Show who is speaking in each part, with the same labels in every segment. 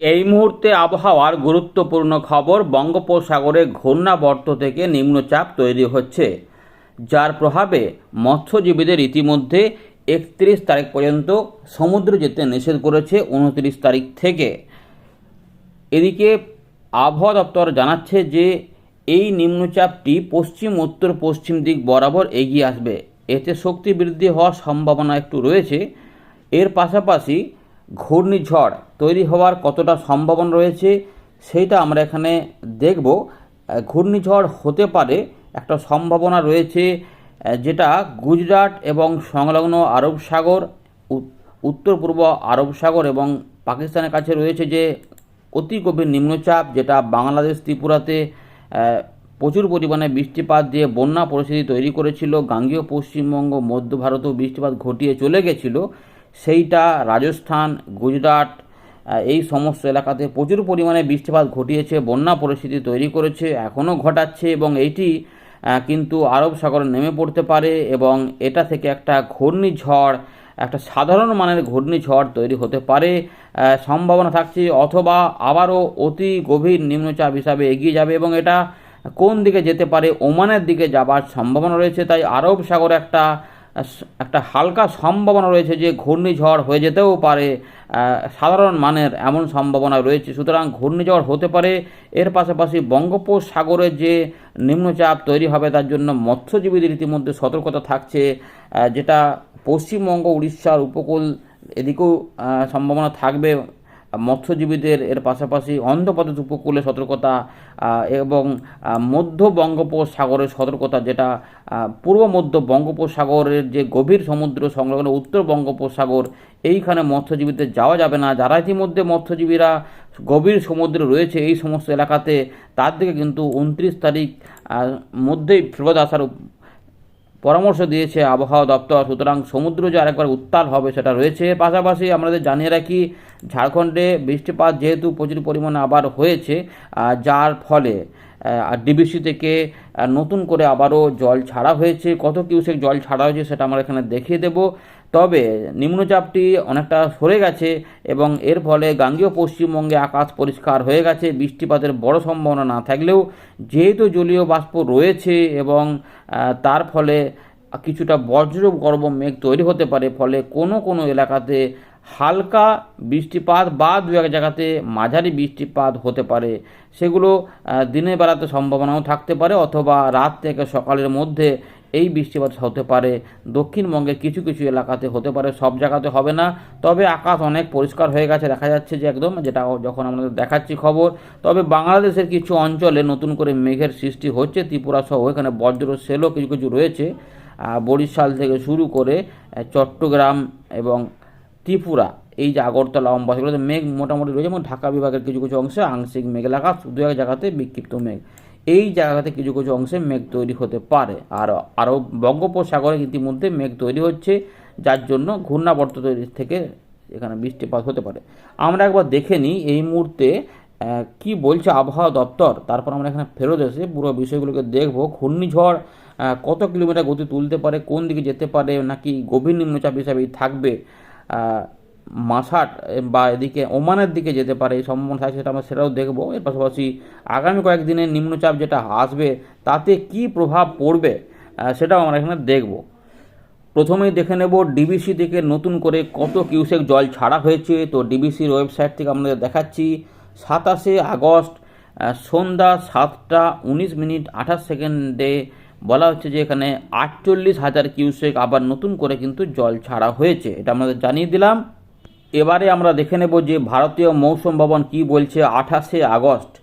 Speaker 1: এই মুহূর্তে আবহাওয়ার গুরুত্বপূর্ণ খবর বঙ্গোপসাগরে ঘূর্ণাবর্ত থেকে নিম্নচাপ তৈরি হচ্ছে। যার প্রভাবে মৎস্যজীবীদের ইতিমধ্যে একত্রিশ তারিখ পর্যন্ত সমুদ্র যেতে নিষেধ করেছে উনত্রিশ তারিখ থেকে। এদিকে আবহাওয়া দপ্তর জানাচ্ছে যে, এই নিম্নচাপটি পশ্চিম, উত্তর, পশ্চিম দিক বরাবর এগিয়ে আসবে। এতে শক্তি বৃদ্ধি হওয়ার সম্ভাবনা একটু রয়েছে। এর পাশাপাশি ঘূর্ণিঝড় তৈরি হওয়ার কতটা সম্ভাবনা রয়েছে, সেইটা আমরা এখানে দেখব। ঘূর্ণিঝড় হতে পারে, একটা সম্ভাবনা রয়েছে, যেটা গুজরাট এবং সংলগ্ন আরব সাগর উত্তর পূর্ব আরব সাগর এবং পাকিস্তানের কাছে রয়েছে যে অতি গভীর নিম্নচাপ, যেটা বাংলাদেশ ত্রিপুরাতে প্রচুর পরিমাণে বৃষ্টিপাত দিয়ে বন্যা পরিস্থিতি তৈরি করেছিল, গাঙ্গেয় পশ্চিমবঙ্গ, মধ্য ভারতেও বৃষ্টিপাত ঘটিয়ে চলে গেছিল। সেইটা রাজস্থান, গুজরাট এই সমস্ত এলাকাতে প্রচুর পরিমাণে বৃষ্টিপাত ঘটিয়েছে, বন্যা পরিস্থিতি তৈরি করেছে, এখনও ঘটাচ্ছে এবং এইটি কিন্তু আরব সাগরে নেমে পড়তে পারে এবং এটা থেকে একটা ঘূর্ণিঝড়, একটা সাধারণ মানের ঘূর্ণিঝড় তৈরি হতে পারে সম্ভাবনা থাকছে অথবা আবারও অতি গভীর নিম্নচাপ হিসাবে এগিয়ে যাবে এবং এটা কোন দিকে যেতে পারে, ওমানের দিকে যাবার সম্ভাবনা রয়েছে, তাই আরব সাগর একটা একটা হালকা সম্ভাবনা রয়েছে যে ঘূর্ণিঝড় হয়ে যেতেও পারে। সাধারণ মানের এমন সম্ভাবনা রয়েছে। সুতরাং ঘূর্ণিঝড় হতে পারে। এর পাশাপাশি বঙ্গোপসাগরে যে নিম্নচাপ তৈরি হবে, তার জন্য মৎস্যজীবীদের ইতিমধ্যে সতর্কতা থাকছে। যেটা পশ্চিমবঙ্গ, উড়িষ্যার উপকূল এদিকেও সম্ভাবনা থাকবে। মৎস্যজীবীদের এর পাশাপাশি অন্ধ্রপ্রদেশ উপকূলে সতর্কতা এবং মধ্য বঙ্গোপসাগরের সতর্কতা, যেটা পূর্ব মধ্য বঙ্গোপসাগরের যে গভীর সমুদ্র সংলগ্ন উত্তর বঙ্গোপসাগর, এইখানে মৎস্যজীবীদের যাওয়া যাবে না। যারা ইতিমধ্যে মৎস্যজীবীরা গভীর সমুদ্রে রয়েছে এই সমস্ত এলাকাতে, তার দিকে কিন্তু উনত্রিশ তারিখ মধ্যেই ফেরত আসার পরামর্শ দিয়েছে আবহাওয়া দপ্তর। সুতরাং সমুদ্র যে আরেকবার উত্তাল হবে সেটা রয়েছে। পাশাপাশি আমাদের জানিয়ে রাখি, ঝাড়খণ্ডে বৃষ্টিপাত যেহেতু প্রচুর পরিমাণে আবার হয়েছে যার ফলে ডিবিসি থেকে নতুন করে আবারও জল ছাড়া হয়েছে। কত কিউসেক জল ছাড়া হয়েছে সেটা আমরা এখানে দেখিয়ে দেব। তবে নিম্নচাপটি অনেকটা সরে গেছে এবং এর ফলে গাঙ্গেয় পশ্চিমবঙ্গে আকাশ পরিষ্কার হয়ে গেছে, বৃষ্টিপাতের বড় সম্ভাবনা না থাকলেও যেহেতু জলীয় বাষ্প রয়েছে এবং তার ফলে কিছুটা বজ্র গর্ভ মেঘ তৈরি হতে পারে, ফলে কোনো কোনো এলাকাতে হালকা বৃষ্টিপাত বা দু এক জায়গাতে মাঝারি বৃষ্টিপাত হতে পারে। সেগুলো দিনের বেলাতে সম্ভাবনাও থাকতে পারে অথবা রাত থেকে সকালের মধ্যে এই বৃষ্টিপাত হতে পারে। দক্ষিণবঙ্গের কিছু কিছু এলাকাতে হতে পারে, সব জায়গাতে হবে না। তবে আকাশ অনেক পরিষ্কার হয়ে গেছে, দেখা যাচ্ছে যে একদম যেটা যখন আমাদের দেখাচ্ছি খবর। তবে বাংলাদেশের কিছু অঞ্চলে নতুন করে মেঘের সৃষ্টি হচ্ছে। ত্রিপুরা সহ এখানে বজ্র, সেলও কিছু কিছু রয়েছে। বরিশাল থেকে শুরু করে চট্টগ্রাম এবং ত্রিপুরা, এই যে আগরতলা অম্বাস এগুলোতে মেঘ মোটামুটি রয়েছে এবং ঢাকা বিভাগের কিছু কিছু অংশে আংশিক মেঘ আকাশ। দু এক জায়গাতে বিক্ষিপ্ত মেঘ। এই জায়গাতে কিছু কিছু অংশে মেঘ তৈরি হতে পারে। আর আরও বঙ্গোপসাগরে ইতিমধ্যে মেঘ তৈরি হচ্ছে, যার জন্য ঘূর্ণাবর্ত তৈরি থেকে এখানে বৃষ্টিপাত হতে পারে। আমরা একবার দেখে নিই এই মুহূর্তে কি বলছে আবহাওয়া দপ্তর। তারপর আমরা এখানে ফেরত এসে পুরো বিষয়গুলোকে দেখব। ঘূর্ণিঝড় কত কিলোমিটার গতি তুলতে পারে, কোন দিকে যেতে পারে, নাকি গভীর নিম্নচাপ হিসাবেই থাকবে মাসাট বা এদিকে ওমানের দিকে যেতে পারে এই সম্ভাবনা থাকে, সেটা আমরা সেটাও দেখব। এর পাশাপাশি আগামী কয়েকদিনের নিম্নচাপ যেটা আসবে, তাতে কি প্রভাব পড়বে সেটাও আমরা এখানে দেখব। প্রথমেই দেখে নেব ডিবিসি থেকে নতুন করে কত কিউসেক জল ছাড়া হয়েছে। তো ডিবিসির ওয়েবসাইট থেকে আমাদের দেখাচ্ছি, সাতাশে আগস্ট সন্ধ্যা সাতটা উনিশ মিনিট আঠাশ সেকেন্ডে বলা হচ্ছে যে এখানে আটচল্লিশ হাজার কিউসেক আবার নতুন করে কিন্তু জল ছাড়া হয়েছে। এটা আমাদের জানিয়ে দিলাম। এবারে আমরা দেখে নেব যে ভারতীয় মৌসুম ভবন কি বলছে আঠাশে আগস্ট।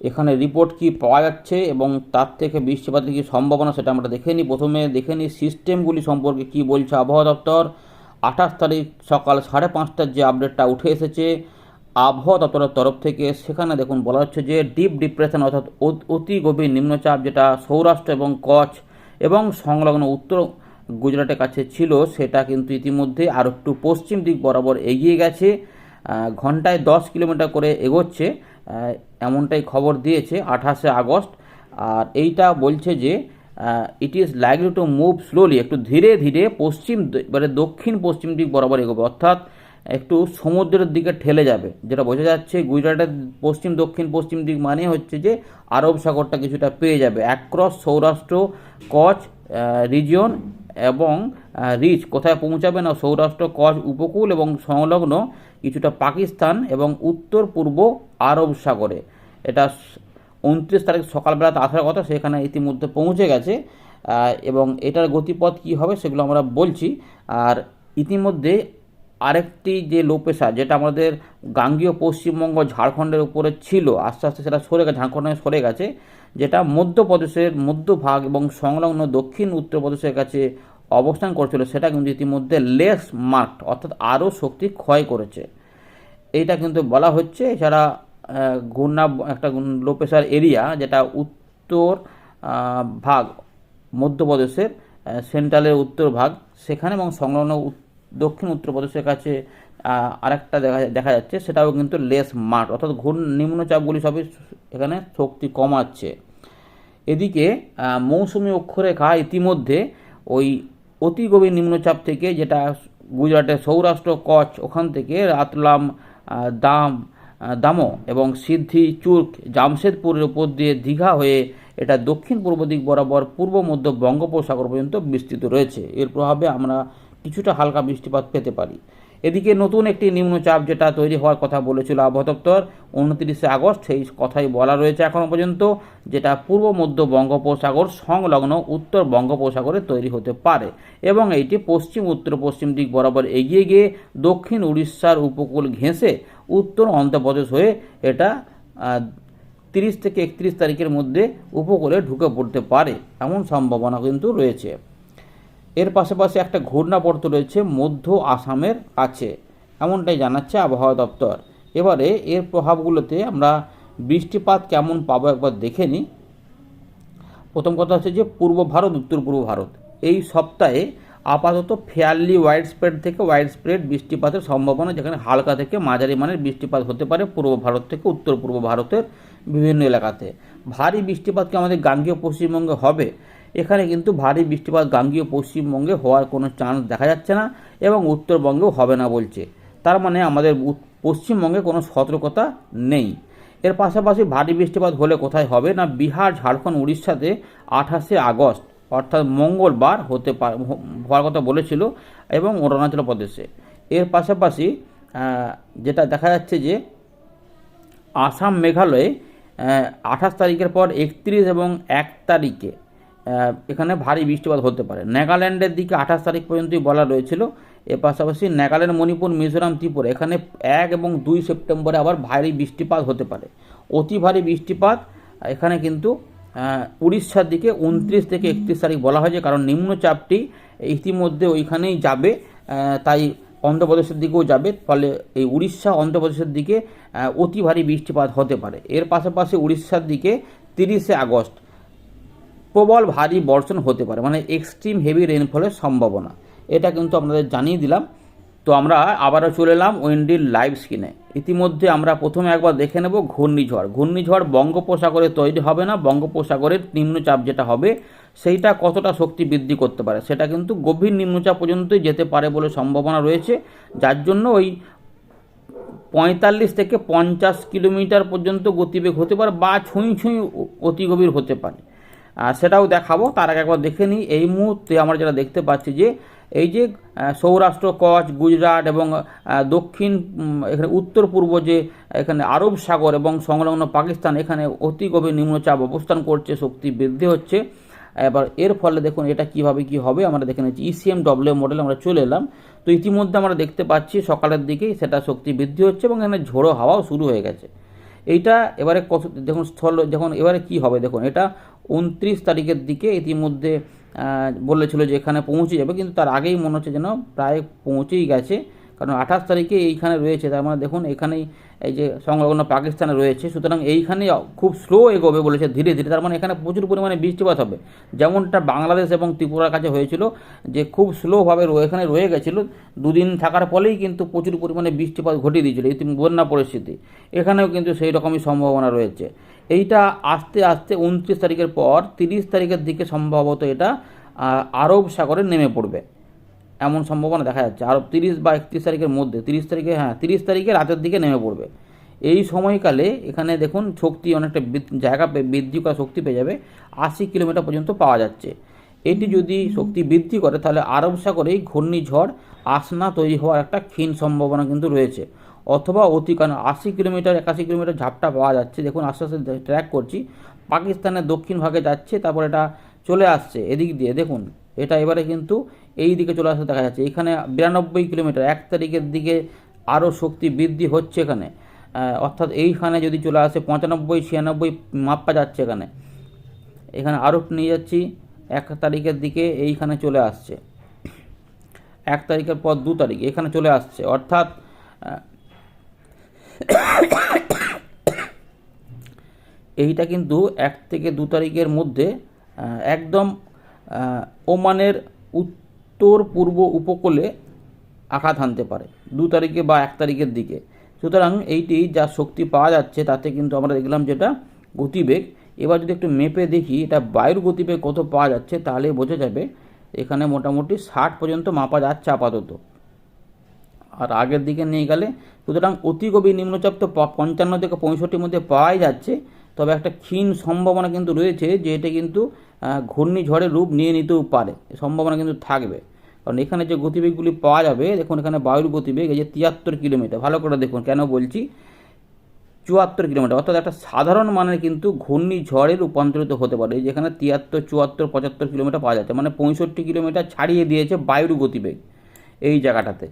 Speaker 1: এখানে রিপোর্ট কি পাওয়া যাচ্ছে এবং তার থেকে বৃষ্টিপাতের কী সম্ভাবনা সেটা আমরা দেখে নিই। প্রথমে দেখে নিই সিস্টেমগুলি সম্পর্কে কি বলছে আবহাওয়া দপ্তর। আঠাশ তারিখ সকাল সাড়ে পাঁচটার যে আপডেটটা উঠে এসেছে আবহাওয়া দপ্তরের তরফ থেকে, সেখানে দেখুন বলা হচ্ছে যে ডিপ ডিপ্রেশন অর্থাৎ অত- গভীর নিম্নচাপ যেটা সৌরাষ্ট্র এবং কচ্ছ এবং সংলগ্ন উত্তর গুজরাটের কাছে ছিল, সেটা কিন্তু ইতিমধ্যে আর একটু পশ্চিম দিক বরাবর এগিয়ে গেছে। ঘন্টায় দশ কিলোমিটার করে এগোচ্ছে এমনটাই খবর দিয়েছে আঠাশে আগস্ট। আর এইটা বলছে যে it is likely to move slowly একটু ধীরে ধীরে পশ্চিম মানে দক্ষিণ পশ্চিম দিক বরাবর এগোবে, অর্থাৎ একটু সমুদ্রের দিকে ঠেলে যাবে, যেটা বোঝা যাচ্ছে গুজরাটের পশ্চিম, দক্ষিণ, পশ্চিম দিক মানে হচ্ছে যে আরব সাগরটা কিছুটা পেয়ে যাবে। অ্যাক্রস সৌরাষ্ট্র কচ রিজিয়ন এবং রিচ কোথায় পৌঁছাবে না, সৌরাষ্ট্র কচ উপকূল এবং সংলগ্ন কিছুটা পাকিস্তান এবং উত্তর পূর্ব আরব সাগরে। এটা উনত্রিশ তারিখ সকালবেলাতে আসার কথা, সেখানে ইতিমধ্যে পৌঁছে গেছে। এবং এটার গতিপথ কী হবে সেগুলো আমরা বলছি। আর ইতিমধ্যে আরেকটি যে লো প্রেশার যেটা আমাদের গাঙ্গীয় পশ্চিমবঙ্গ ঝাড়খণ্ডের উপরে ছিল, আস্তে আস্তে সেটা সরে গেছে, ঝাড়খণ্ডে সরে গেছে, যেটা মধ্যপ্রদেশের মধ্যভাগ এবং সংলগ্ন দক্ষিণ উত্তরপ্রদেশের কাছে অবস্থান করছিল, সেটা কিন্তু ইতিমধ্যে লেস মার্কড অর্থাৎ আরও শক্তি ক্ষয় করেছে। এইটা কিন্তু বলা হচ্ছে, এছাড়া ঘূর্ণা একটা লো প্রেশার এরিয়া যেটা উত্তর ভাগ, মধ্যপ্রদেশের সেন্ট্রালের উত্তর ভাগ, সেখানে এবং সংলগ্ন দক্ষিণ উত্তরপ্রদেশের কাছে আরেকটা দেখা দেখা যাচ্ছে, সেটাও কিন্তু লেস মার্ক অর্থাৎ ঘূর্ণ, নিম্নচাপগুলি সবই এখানে শক্তি কমাচ্ছে। এদিকে মৌসুমী অক্ষরেখা ইতিমধ্যে ওই অতি গভীর নিম্নচাপ থেকে যেটা গুজরাটের সৌরাষ্ট্র কচ্ছ ওখান থেকে রাতলাম দাম দামো এবং সিদ্ধি চুর্ক, জামশেদপুরের উপর দিয়ে দীঘা হয়ে এটা দক্ষিণ পূর্ব দিক বরাবর পূর্ব মধ্য বঙ্গোপসাগর পর্যন্ত বিস্তৃত রয়েছে। এর প্রভাবে আমরা কিছুটা হালকা বৃষ্টিপাত পেতে পারি। এদিকে নতুন একটি নিম্নচাপ যেটা তৈরি হওয়ার কথা বলেছিল আবহাওয়া দপ্তর, উনত্রিশে আগস্ট সেই কথাই বলা রয়েছে এখনও পর্যন্ত, যেটা পূর্ব মধ্য বঙ্গোপসাগর সংলগ্ন উত্তর বঙ্গোপসাগরে তৈরি হতে পারে এবং এইটি পশ্চিম, উত্তর, পশ্চিম দিক বরাবর এগিয়ে গিয়ে দক্ষিণ উড়িষ্যার উপকূল ঘেঁষে উত্তর অন্ধ্রপ্রদেশ হয়ে এটা তিরিশ থেকে একত্রিশ তারিখের মধ্যে উপকূলে ঢুকে পড়তে পারে, এমন সম্ভাবনা কিন্তু রয়েছে। এর পাশাপাশি একটা ঘূর্ণাবর্ত রয়েছে মধ্য আসামের কাছে। এমনটাই জানাচ্ছে আবহাওয়া দপ্তর। এবারে এর প্রভাবগুলোতে আমরা বৃষ্টিপাত কেমন পাবো একবার দেখে নিই। প্রথম কথা হচ্ছে যে পূর্ব ভারত, উত্তর পূর্ব ভারত। এই সপ্তাহে আপাতত ফেয়ারলি ওয়াইড স্প্রেড থেকে ওয়াইড স্প্রেড বৃষ্টিপাতের সম্ভাবনা, যেখানে হালকা থেকে মাঝারি মানের বৃষ্টিপাত হতে পারে পূর্ব ভারত থেকে উত্তর পূর্ব ভারতের বিভিন্ন এলাকাতে। ভারী বৃষ্টিপাত কি আমাদের গাঙ্গীয় পশ্চিমবঙ্গে হবে? এখানে কিন্তু ভারী বৃষ্টিপাত গাঙ্গীয় পশ্চিমবঙ্গে হওয়ার কোনো চান্স দেখা যাচ্ছে না এবং উত্তরবঙ্গেও হবে না বলছে। তার মানে আমাদের পশ্চিমবঙ্গে কোনো সতর্কতা নেই। এর পাশাপাশি ভারী বৃষ্টিপাত হলে কোথায় হবে না বিহার, ঝাড়খণ্ড, উড়িষ্যাতে আঠাশে আগস্ট, অর্থাৎ মঙ্গলবার হতে পারে হওয়ার কথা বলেছিল এবং অরুণাচল প্রদেশে। এর পাশাপাশি যেটা দেখা যাচ্ছে যে আসাম মেঘালয়ে আঠাশ তারিখের পর একত্রিশ এবং এক তারিখে এখানে ভারী বৃষ্টিপাত হতে পারে। নাগাল্যান্ডের দিকে আঠাশ তারিখ পর্যন্তই বলা রয়েছিল। এর পাশাপাশি নাগাল্যান্ড, মণিপুর, মিজোরাম, ত্রিপুরা, এখানে এক এবং দুই সেপ্টেম্বরে আবার ভারী বৃষ্টিপাত হতে পারে। অতি ভারী বৃষ্টিপাত, এখানে কিন্তু উড়িষ্যার দিকে উনত্রিশ থেকে একত্রিশ তারিখ বলা হয়েছে, কারণ নিম্নচাপটি ইতিমধ্যে ওইখানেই যাবে তাই অন্ধ্রপ্রদেশের দিকেও যাবে, ফলে এই উড়িষ্যা, অন্ধ্রপ্রদেশের দিকে অতি ভারী বৃষ্টিপাত হতে পারে। এর পাশাপাশি উড়িষ্যার দিকে তিরিশে আগস্ট প্রবল ভারী বর্ষণ হতে পারে মানে এক্সট্রিম হেভি রেনফলের সম্ভাবনা। এটা কিন্তু আপনাদের জানিয়ে দিলাম। তো আমরা আবারও চলে এলাম ওয়েন্ডির লাইভ স্ক্রিনে ইতিমধ্যে আমরা প্রথমে একবার দেখে নেব ঘূর্ণিঝড়। ঘূর্ণিঝড় বঙ্গোপসাগরে তৈরি হবে না, বঙ্গোপসাগরের নিম্নচাপ যেটা হবে, সেইটা কতটা শক্তি বৃদ্ধি করতে পারে, সেটা কিন্তু গভীর নিম্নচাপ পর্যন্তই যেতে পারে বলে সম্ভাবনা রয়েছে। যার জন্য ওই পঁয়তাল্লিশ থেকে পঞ্চাশ কিলোমিটার পর্যন্ত গতিবেগ হতে পারে বা ছুঁই ছুঁই অতি গভীর হতে পারে। সেটাও দেখাবো। তার আগে একবার দেখে নিই। এই মুহূর্তে আমরা যেটা দেখতে পাচ্ছি যে, এই যে সৌরাষ্ট্র, কচ্ছ, গুজরাট এবং দক্ষিণ এখানে উত্তর পূর্ব যে, এখানে আরব সাগর এবং সংলগ্ন পাকিস্তান এখানে অতি গভীর নিম্নচাপ অবস্থান করছে, শক্তি বৃদ্ধি হচ্ছে। এবার এর ফলে দেখুন এটা কীভাবে কি হবে, আমরা দেখে নিচ্ছি। ইসিএম ডব্লিউ মডেল আমরা চলে এলাম। তো ইতিমধ্যে আমরা দেখতে পাচ্ছি সকালের দিকেই সেটা শক্তি বৃদ্ধি হচ্ছে এবং এখানে ঝোড়ো হাওয়াও শুরু হয়ে গেছে। এইটা এবারে কত, দেখুন স্থল যখন এবারে কি হবে, দেখুন এটা উনত্রিশ তারিখের দিকে ইতিমধ্যে বলেছিল যে এখানে পৌঁছে যাবে, কিন্তু তার আগেই মনে হচ্ছে যেন প্রায় পৌঁছেই গেছে। কারণ আঠাশ তারিখে এইখানে রয়েছে, তার মানে দেখুন এখানেই এই যে সংলগ্ন পাকিস্তানে রয়েছে, সুতরাং এইখানে খুব স্লো এগোবে বলেছে ধীরে ধীরে, তার মানে এখানে প্রচুর পরিমাণে বৃষ্টিপাত হবে। যেমনটা বাংলাদেশ এবং ত্রিপুরার কাছে হয়েছিল যে খুব স্লোভাবে এখানে রয়ে গেছিল, দুদিন থাকার ফলেই কিন্তু প্রচুর পরিমাণে বৃষ্টিপাত ঘটিয়ে দিয়েছিল, এই বন্যা পরিস্থিতি। এখানেও কিন্তু সেই রকমই সম্ভাবনা রয়েছে। এইটা আস্তে আস্তে উনত্রিশ তারিখের পর তিরিশ তারিখের দিকে সম্ভবত এটা আরব সাগরে নেমে পড়বে। এমন সম্ভাবনা দেখা যাচ্ছে। আরও তিরিশ বা একত্রিশ তারিখের মধ্যে, তিরিশ তারিখে হ্যাঁ তিরিশ তারিখে রাতের দিকে নেমে পড়বে। এই সময়কালে এখানে দেখুন শক্তি অনেকটা জায়গা বৃদ্ধি করা শক্তি পেয়ে যাবে। আশি কিলোমিটার পর্যন্ত পাওয়া যাচ্ছে। এটি যদি শক্তি বৃদ্ধি করে, তাহলে আরব সাগরেই ঘূর্ণিঝড়, আসনা তৈরি হওয়ার একটা ক্ষীণ সম্ভাবনা কিন্তু রয়েছে। অথবা অতি কারণ আশি কিলোমিটার, একাশি কিলোমিটার ঝাপটা পাওয়া যাচ্ছে। দেখুন, আস্তে আস্তে ট্র্যাক করছি। পাকিস্তানের দক্ষিণ ভাগে যাচ্ছে, তারপর এটা চলে আসছে এদিক দিয়ে। দেখুন, এটা এবারে কিন্তু এই দিকে চলে আসতে দেখা যাচ্ছে। এখানে বিরানব্বই কিলোমিটার, এক তারিখের দিকে আরও শক্তি বৃদ্ধি হচ্ছে এখানে। অর্থাৎ এইখানে যদি চলে আসে, পঁচানব্বই, ছিয়ানব্বই মাপা যাচ্ছে এখানে। এখানে আরও নিয়ে যাচ্ছি, এক তারিখের দিকে এইখানে চলে আসছে। এক তারিখের পর দু তারিখ, এখানে চলে আসছে। অর্থাৎ এইটা কিন্তু এক থেকে দু তারিখের মধ্যে একদম ওমানের পূর্ব উপকূলে আঘাত হানতে পারে, দু তারিখে বা এক তারিখের দিকে। সুতরাং এইটি যা শক্তি পাওয়া যাচ্ছে, তাতে কিন্তু আমরা দেখলাম যেটা গতিবেগ। এবার যদি একটু মেপে দেখি, এটা বায়ুর গতিবেগ কত পাওয়া যাচ্ছে, তাহলে বোঝা যাবে এখানে মোটামুটি ষাট পর্যন্ত মাপা যাচ্ছে আপাতত। আর আগের দিকে নিয়ে গেলে, সুতরাং অতি গভীর নিম্নচাপ তো পঞ্চান্ন থেকে পঁয়ষট্টির মধ্যে পাওয়াই যাচ্ছে। তবে একটা ক্ষীণ সম্ভাবনা কিন্তু রয়েছে যে এটা কিন্তু ঘূর্ণিঝড়ের রূপ নিয়ে নিতেও পারে। সম্ভাবনা কিন্তু থাকবে। কারণ এখানে যে গতিবেগগুলি পাওয়া যাবে, দেখুন এখানে বায়ুর গতিবেগ, এই যে তিয়াত্তর কিলোমিটার। ভালো করে দেখুন, কেন বলছি? চুয়াত্তর কিলোমিটার, অর্থাৎ একটা সাধারণ মানের কিন্তু ঘূর্ণিঝড়ে রূপান্তরিত হতে পারে। যেখানে তিয়াত্তর, চুয়াত্তর, পঁচাত্তর কিলোমিটার পাওয়া যাচ্ছে মানে পঁয়ষট্টি কিলোমিটার ছাড়িয়ে দিয়েছে বায়ুর গতিবেগ এই জায়গাটাতে।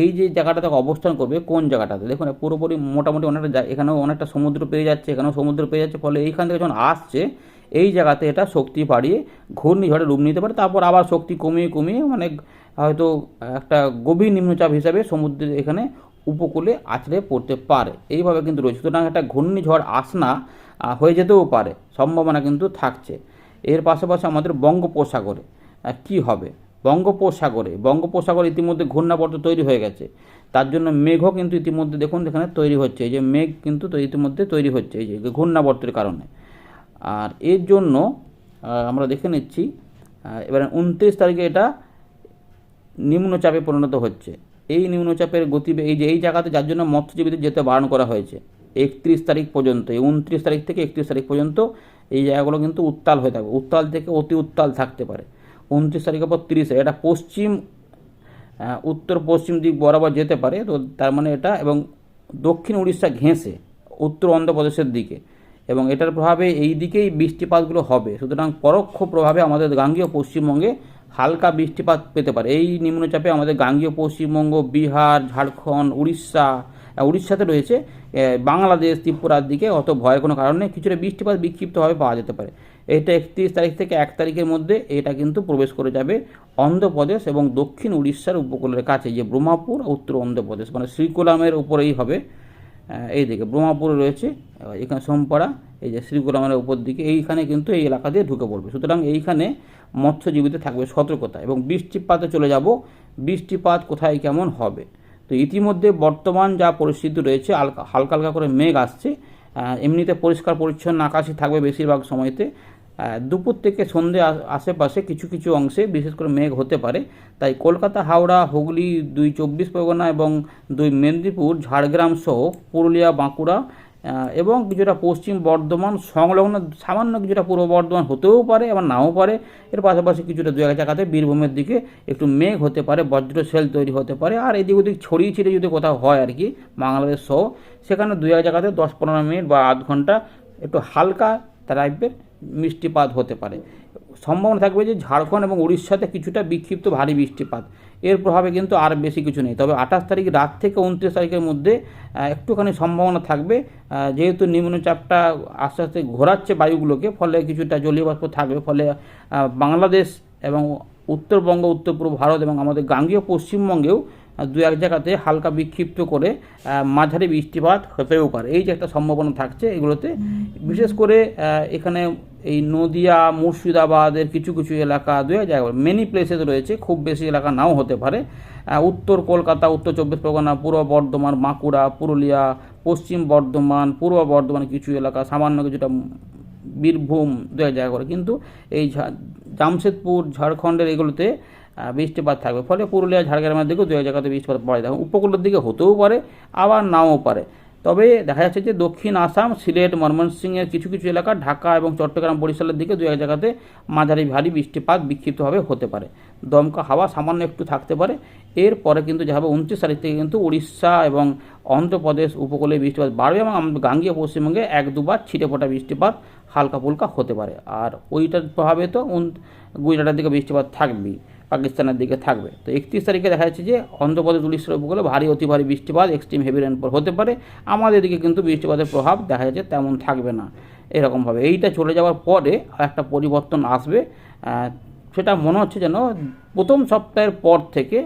Speaker 1: এই যে জায়গাটাতে অবস্থান করবে, কোন জায়গাটাতে? দেখুন, পুরোপুরি মোটামুটি অনেকটা এখানেও অনেকটা সমুদ্র পেয়ে যাচ্ছে, এখানেও সমুদ্র পেয়ে যাচ্ছে, ফলে এইখান থেকে যখন আসছে, এই জায়গাতে এটা শক্তি বাড়িয়ে ঘূর্ণিঝড়ে রূপ নিতে পারে, তারপর আবার শক্তি কমিয়ে কমিয়ে মানে হয়তো একটা গভীর নিম্নচাপ হিসাবে সমুদ্রের এখানে উপকূলে আছড়ে পড়তে পারে। এইভাবে কিন্তু রয়েছে। সুতরাং একটা ঘূর্ণিঝড় আসনা হয়ে যেতেও পারে, সম্ভাবনা কিন্তু থাকছে। এর পাশাপাশি আমাদের বঙ্গোপসাগরে কি হবে? বঙ্গোপসাগরে। বঙ্গোপসাগর ইতিমধ্যে ঘূর্ণাবর্ত তৈরি হয়ে গেছে। তার জন্য মেঘও কিন্তু ইতিমধ্যে দেখুন এখানে তৈরি হচ্ছে। এই যে মেঘ কিন্তু ইতিমধ্যে তৈরি হচ্ছে, এই যে ঘূর্ণাবর্তের কারণে। আর এর জন্য আমরা দেখে নিচ্ছি এবারে উনত্রিশ তারিখে এটা নিম্নচাপে পরিণত হচ্ছে। এই নিম্নচাপের গতিবেগ এই যে এই জায়গাতে যার জন্য মৎস্যজীবীদের যেতে বারণ করা হয়েছে। একত্রিশ তারিখ পর্যন্ত, এই উনত্রিশ তারিখ থেকে একত্রিশ তারিখ পর্যন্ত এই জায়গাগুলো কিন্তু উত্তাল হয়ে থাকবে, উত্তাল থেকে অতি উত্তাল থাকতে পারে। উনত্রিশ তারিখের পর তিরিশে, এটা পশ্চিম উত্তর পশ্চিম দিক বরাবর যেতে পারে, তো তার মানে এটা, এবং দক্ষিণ উড়িষ্যা ঘেঁষে, উত্তর অন্ধ্রপ্রদেশের দিকে, এবং এটার প্রভাবে এই দিকেই বৃষ্টিপাতগুলো হবে। সুতরাং পরোক্ষ প্রভাবে আমাদের গাঙ্গীয় পশ্চিমবঙ্গে হালকা বৃষ্টিপাত পেতে পারে। এই নিম্নচাপে আমাদের গাঙ্গীয় পশ্চিমবঙ্গ, বিহার, ঝাড়খণ্ড, উড়িষ্যা উড়িষ্যাতে রয়েছে বাংলাদেশ, ত্রিপুরার দিকে অত ভয়ের কোনো কারণ নেই, কিছুটা বৃষ্টিপাত বিক্ষিপ্তভাবে পাওয়া যেতে পারে। এটা একত্রিশ তারিখ থেকে এক তারিখের মধ্যে এটা কিন্তু প্রবেশ করে যাবে অন্ধ্রপ্রদেশ এবং দক্ষিণ উড়িষ্যার উপকূলের কাছে যে ব্রহ্মাপুর উত্তর অন্ধ্রপ্রদেশ মানে শ্রীকোলামের উপরেই হবে। এই দিকে ব্রহ্মাপুরে রয়েছে এখানে সোমপাড়া, এই যে শ্রীকোলামের উপর দিকে, এইখানে কিন্তু এই এলাকা দিয়ে ঢুকে পড়বে। সুতরাং এইখানে মৎস্যজীবীতে থাকবে সতর্কতা এবং বৃষ্টিপাতে চলে যাব। বৃষ্টিপাত কোথায় কেমন হবে? তো ইতিমধ্যে বর্তমান যা পরিস্থিতি রয়েছে, হালকা হালকা করে মেঘ আসছে এমনিতে পরিষ্কার, পরিচ্ছন্ন আকাশই থাকবে বেশিরভাগ সময়তে। দুপুর থেকে সন্ধে আশেপাশে কিছু কিছু অংশে বিশেষ করে মেঘ হতে পারে। তাই কলকাতা, হাওড়া, হুগলি, দুই চব্বিশ পরগনা এবং দুই মেদিনীপুর, ঝাড়গ্রাম সহ পুরুলিয়া, বাঁকুড়া এবং কিছুটা পশ্চিম বর্ধমান সংলগ্ন সামান্য কিছুটা পূর্ব বর্ধমান হতেও পারে, আবার নাও পারে। এর পাশাপাশি কিছুটা দু এক জায়গাতে বীরভূমের দিকে একটু মেঘ হতে পারে, বজ্র সেল তৈরি হতে পারে। আর এদিক ওদিক ছড়িয়ে ছিটিয়ে যদি কোথাও হয় আর কি, বাংলাদেশ সহ, সেখানে দু এক জায়গাতে দশ পনেরো মিনিট বা আধ ঘণ্টা একটু হালকা টাইপের বৃষ্টিপাত হতে পারে। সম্ভাবনা থাকবে যে ঝাড়খণ্ড এবং উড়িষ্যাতে কিছুটা বিক্ষিপ্ত ভারী বৃষ্টিপাত। এর প্রভাবে কিন্তু আর বেশি কিছু নেই। তবে আঠাশ তারিখ রাত থেকে উনত্রিশ তারিখের মধ্যে একটুখানি সম্ভাবনা থাকবে। যেহেতু নিম্নচাপটা আস্তে আস্তে ঘোরাচ্ছে বায়ুগুলোকে, ফলে কিছুটা জলীয় বাষ্প থাকবে। ফলে বাংলাদেশ এবং উত্তরবঙ্গ, উত্তর পূর্ব ভারত এবং আমাদের গাঙ্গীয় পশ্চিমবঙ্গেও দু এক জায়গাতে হালকা বিক্ষিপ্ত করে মাঝারি বৃষ্টিপাত হতেও পারে। এই যে একটা সম্ভাবনা থাকছে এগুলোতে। বিশেষ করে এখানে এই নদিয়া মুর্শিদাবাদের কিছু কিছু এলাকা দু এক জায়গা মেনি প্লেসেস রয়েছে খুব বেশি এলাকা নাও হতে পারে। উত্তর কলকাতা উত্তর চব্বিশ পরগনা পূর্ব বর্ধমান বাঁকুড়া পুরুলিয়া পশ্চিম বর্ধমান পূর্ব বর্ধমান কিছু এলাকা সামান্য কিছুটা বীরভূম দু এক জায়গা করে। কিন্তু এই ঝা- জামশেদপুর ঝাড়খণ্ডের এগুলোতে বৃষ্টিপাত থাকবে। ফলে পুরুলিয়া, ঝাড়গ্রামের দিকেও দু এক জায়গাতে বৃষ্টিপাত পড়ে দেখুন উপকূলের দিকে হতেও পারে, আবার নাও পারে। তবে দেখা যাচ্ছে যে দক্ষিণ আসাম, সিলেট, ময়মনসিংহের কিছু কিছু এলাকা, ঢাকা এবং চট্টগ্রাম বরিশালের দিকে দু এক জায়গাতে মাঝারি ভারী বৃষ্টিপাত বিক্ষিপ্তভাবে হতে পারে। দমকা হাওয়া সামান্য একটু থাকতে পারে। এরপরে কিন্তু যা হবে, উনত্রিশ তারিখ থেকে কিন্তু উড়িষ্যা এবং অন্ধ্রপ্রদেশ উপকূলে বৃষ্টিপাত বাড়বে এবং গাঙ্গীয় পশ্চিমবঙ্গে এক দুবার ছিটে ফোটা বৃষ্টিপাত হালকা ফুলকা হতে পারে। আর ওইটার প্রভাবে তো গুজরাটের দিকে বৃষ্টিপাত থাকবেই। পাকিস্তানের দিকে থাকবে। তো একত্রিশ তারিখে দেখা যাচ্ছে যে অন্ধ্রপ্রদেশ উড়িষ্যার উপকূলে ভারী, অতি ভারী বৃষ্টিপাত এক্সট্রিম হেভি রেনফল হতে পারে। আমাদের দিকে কিন্তু বৃষ্টিপাতের প্রভাব দেখা যাচ্ছে তেমন থাকবে না। এরকমভাবে এইটা চলে যাওয়ার পরে একটা পরিবর্তন আসবে। সেটা মনে হচ্ছে যেন প্রথম সপ্তাহের পর থেকে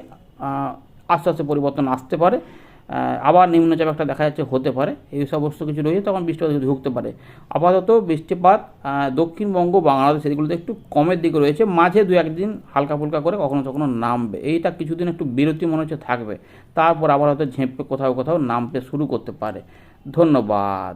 Speaker 1: আস্তে আস্তে পরিবর্তন আসতে পারে। আবার নিম্নচাপ একটা দেখা যাচ্ছে, হতে পারে। এই সমস্ত কিছু রয়েছে, তখন বৃষ্টিপাত ঢুকতে পারে। আপাতত বৃষ্টিপাত দক্ষিণবঙ্গ, বাংলাদেশ এগুলোতে একটু কমের দিকে রয়েছে। মাঝে দু একদিন হালকা ফুলকা করে কখনো কখনো নামবে। এইটা কিছুদিন একটু বিরতি মনে হচ্ছে থাকবে। তারপর আবার হয়তো ঝেঁপে কোথাও কোথাও নামতে শুরু করতে পারে। ধন্যবাদ।